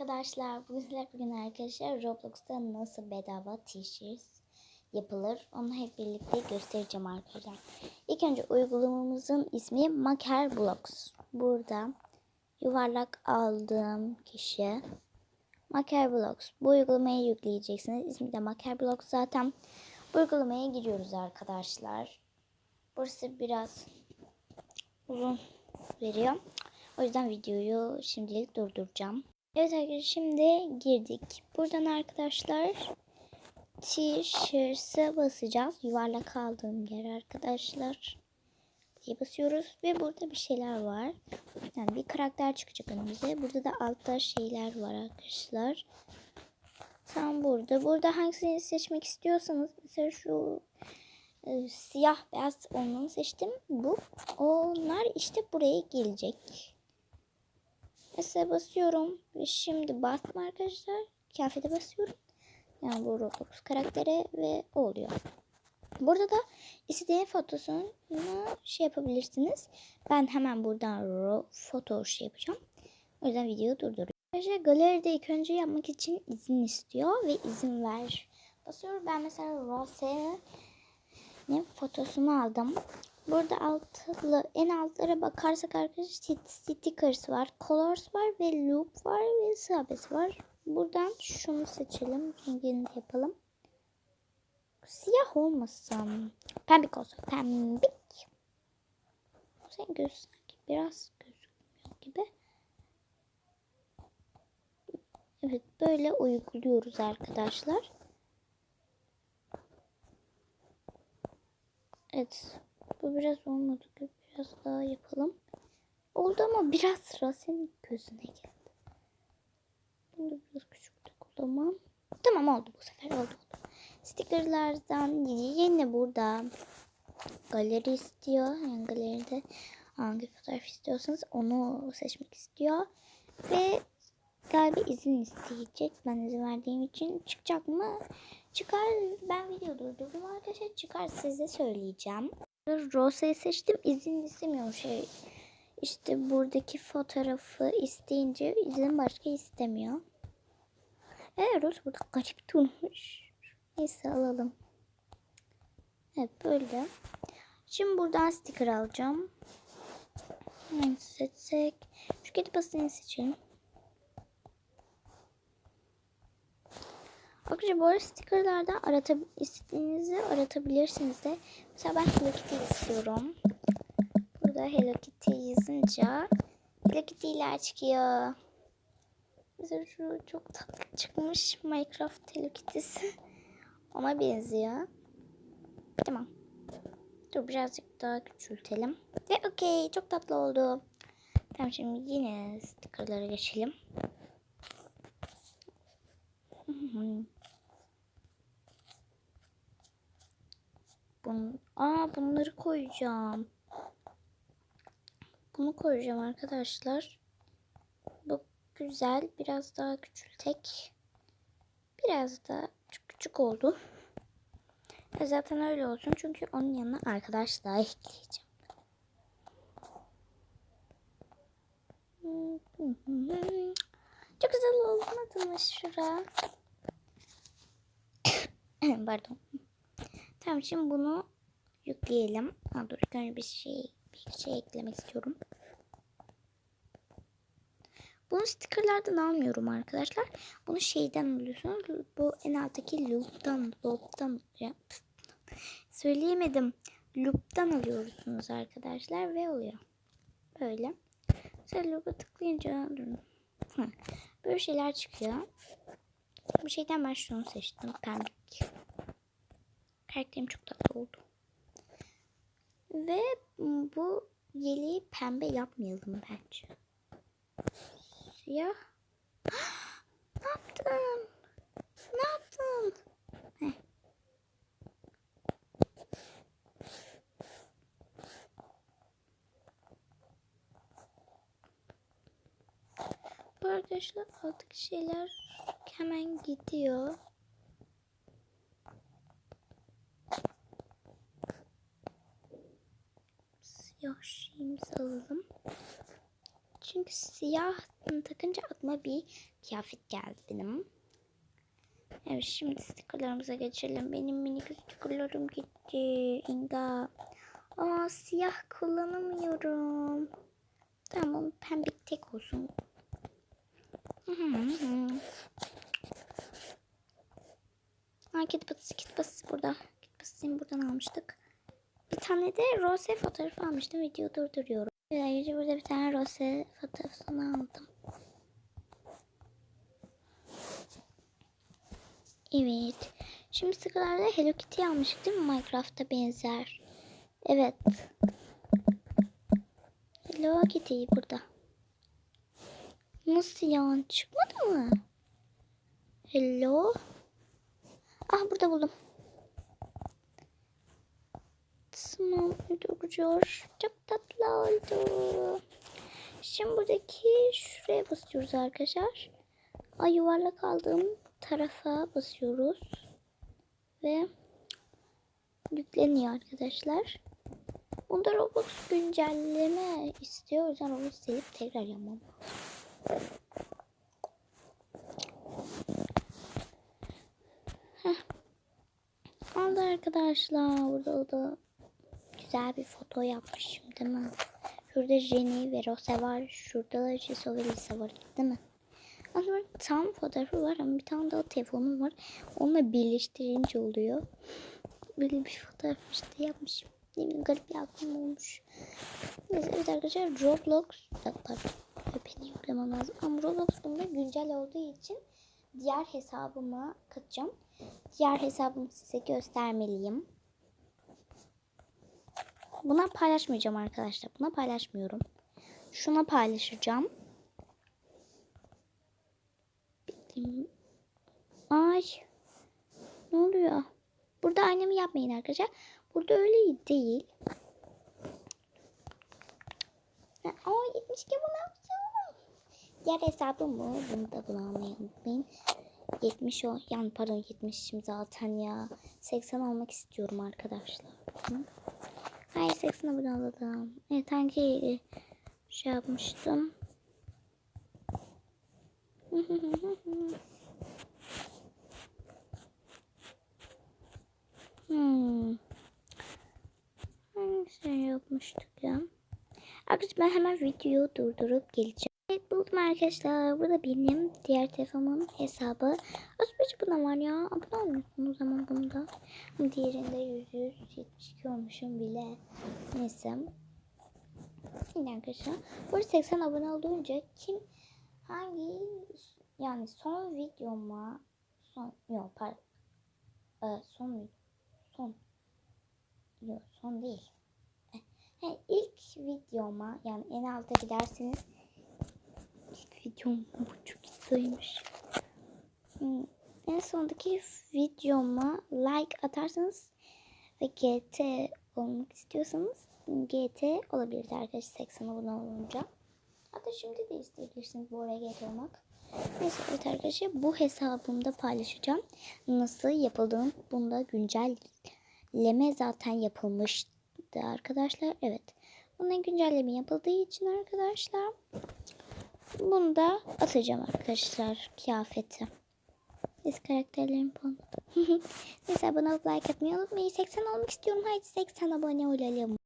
Arkadaşlar bugün sizler bugün arkadaşlar Roblox'ta nasıl bedava t-shirt yapılır onu hep birlikte göstereceğim arkadaşlar. İlk önce uygulamamızın ismi Maker Blocks. Burada yuvarlak aldığım kişi Maker Blocks. Bu uygulamayı yükleyeceksiniz. İsmi de Maker Blocks zaten. Bu uygulamaya giriyoruz arkadaşlar. Burası biraz uzun veriyor. O yüzden videoyu şimdilik durduracağım. Evet arkadaşlar şimdi girdik. Buradan arkadaşlar T-shirts'e basacağız. Yuvarlak aldığım yer arkadaşlar. Diye basıyoruz ve burada bir şeyler var. Yani bir karakter çıkacak önümüze. Burada da altta şeyler var arkadaşlar. Tam burada. Burada hangisini seçmek istiyorsanız mesela şu e, siyah beyaz olanı seçtim. Bu. Onlar işte buraya gelecek. Mesela basıyorum. Ve şimdi bastım arkadaşlar. Kıyafete basıyorum. Yani bu Roblox karaktere ve oluyor. Burada da istediğin fotosunu şey yapabilirsiniz. Ben hemen buradan ro foto şey yapacağım. O yüzden videoyu durduruyorum. Arkadaşlar galeride ilk önce yapmak için izin istiyor ve izin ver. Basıyorum. Ben mesela Rose'nin fotosunu aldım. Burada altlı, en altlara bakarsak arkadaşlar stickers var, colors var ve loop var ve sabes var. Buradan şunu seçelim. Rengini yapalım. Siyah olmasın. Pembik olsun. Pembik. Sen göz sanki biraz gözükmüyor gibi. Evet böyle uyguluyoruz arkadaşlar. Evet. Bu biraz olmadı. Biraz daha yapalım. Oldu ama biraz sıra senin gözüne geldi. Bunu da biraz küçülttük o zaman. Tamam oldu bu sefer oldu. oldu. Stickerlardan yine burada galeri istiyor. Yani galeride hangi fotoğraf istiyorsanız onu seçmek istiyor. Ve galiba izin isteyecek. Ben izin verdiğim için çıkacak mı? Çıkar. Ben video durdurdum arkadaşlar. Çıkar size söyleyeceğim. Rosa'yı seçtim. İzin istemiyor şey. İşte buradaki fotoğrafı isteyince izin başka istemiyor. Evet Rosa burada garip durmuş. Neyse alalım. Evet böyle. Şimdi buradan sticker alacağım. Hangisi seçsek? Şu kedi pastayı seçelim. Arkadaşlar bu arada stickerlardan aratab istediğinizi aratabilirsiniz de. Mesela ben Hello Kitty istiyorum. Burada Hello Kitty yazınca Hello Kitty'ler çıkıyor. Mesela şu çok tatlı çıkmış Minecraft Hello Kitty'si. Ona benziyor. Tamam. Dur birazcık daha küçültelim. Ve okey çok tatlı oldu. Tamam şimdi yine stickerlara geçelim. Bunu, aa bunları koyacağım. Bunu koyacağım arkadaşlar. Bu güzel. Biraz daha küçültek. Biraz da küçük oldu. E zaten öyle olsun. Çünkü onun yanına arkadaş daha ekleyeceğim. Çok güzel olmadı mı şura? Pardon. Tamam şimdi bunu yükleyelim. Ha, dur önce bir şey bir şey eklemek istiyorum. Bunu stickerlardan almıyorum arkadaşlar. Bunu şeyden alıyorsunuz. Bu en alttaki loop'tan loop'tan söyleyemedim. Loop'tan alıyorsunuz arkadaşlar ve oluyor. Böyle. Mesela loop'a tıklayınca böyle şeyler çıkıyor. Bu şeyden ben şunu seçtim. Pembik. Karakterim çok tatlı oldu. Ve bu yeleği pembe yapmayalım bence. Siyah. ne yaptın? Ne yaptın? Heh. Bu arkadaşlar alttaki şeyler hemen gidiyor. Siyah alalım. Çünkü siyah takınca aklıma bir kıyafet geldi benim. Evet şimdi stickerlarımıza geçelim. Benim minik stickerlarım gitti. Inga. Aa siyah kullanamıyorum. Tamam pembe tek olsun. Aa kit patisi kit patisi burada. Kit patisini buradan almıştık. Bir tane de Rose fotoğrafı almıştım. Video durduruyorum. Ayrıca burada bir tane Rose fotoğrafını aldım. Evet. Şimdi sıralarda Hello Kitty almıştık değil mi? Minecraft'a benzer. Evet. Hello Kitty burada. Nasıl yani? Çıkmadı mı? Hello. Ah burada buldum. Tamam duruyor. Çok tatlı oldu. Şimdi buradaki şuraya basıyoruz arkadaşlar. Ay yuvarlak aldığım tarafa basıyoruz. Ve yükleniyor arkadaşlar. Bunda Roblox güncelleme istiyor. O yüzden Roblox silip tekrar yapmam. Heh. Oldu arkadaşlar. Burada da güzel bir foto yapmışım değil mi? Şurada Jenny ve Rose var. Şurada da Jisoo ve Lisa var değil mi? Aslında tam fotoğrafı var ama bir tane daha telefonum var. Onunla birleştirince oluyor. Böyle bir fotoğraf işte yapmışım. Ne bileyim garip bir aklım olmuş. Neyse evet arkadaşlar Roblox pardon beni yüklemem lazım. Ama Roblox bunda güncel olduğu için diğer hesabıma katacağım. Diğer hesabımı size göstermeliyim. Buna paylaşmayacağım arkadaşlar. Buna paylaşmıyorum. Şuna paylaşacağım. Ay. Ne oluyor? Burada aynamı yapmayın arkadaşlar. Burada öyle değil. Aa 72 bunu yapacağım. Diğer hesabımı bunu da unutmayın. 70 o yani pardon 70'im zaten ya. 80 almak istiyorum arkadaşlar. Hı? Hayır 80 abone olalım. Evet hangi şey yapmıştım. hmm. Hangi şey yapmıştık ya? Arkadaşlar ben hemen videoyu durdurup geleceğim. Buldum arkadaşlar. Burada benim diğer telefonumun hesabı. Aslında buna var ya. Abone olmuyorsun o zaman bunda. Diğerinde 100 172 olmuşum bile. Neyse. Şimdi arkadaşlar. Burada 80 abone olunca kim hangi yani son videoma son yok pardon. Ee, son son yok son değil. He, ilk videoma yani en alta giderseniz videom bu çok hızlıymış. Hmm, en sondaki videoma like atarsanız ve GT olmak istiyorsanız GT olabilir arkadaşlar 80 abone olunca. Hatta şimdi de isteyebilirsiniz bu araya GT olmak. Neyse evet arkadaşlar bu hesabımda paylaşacağım. Nasıl yapıldığını bunda güncelleme zaten yapılmıştı arkadaşlar. Evet. Bunun güncelleme yapıldığı için arkadaşlar bunu da atacağım arkadaşlar kıyafeti. Biz karakterlerim falan. Neyse abone olup like atmayı unutmayın. 80 olmak istiyorum. Haydi 80 abone olalım.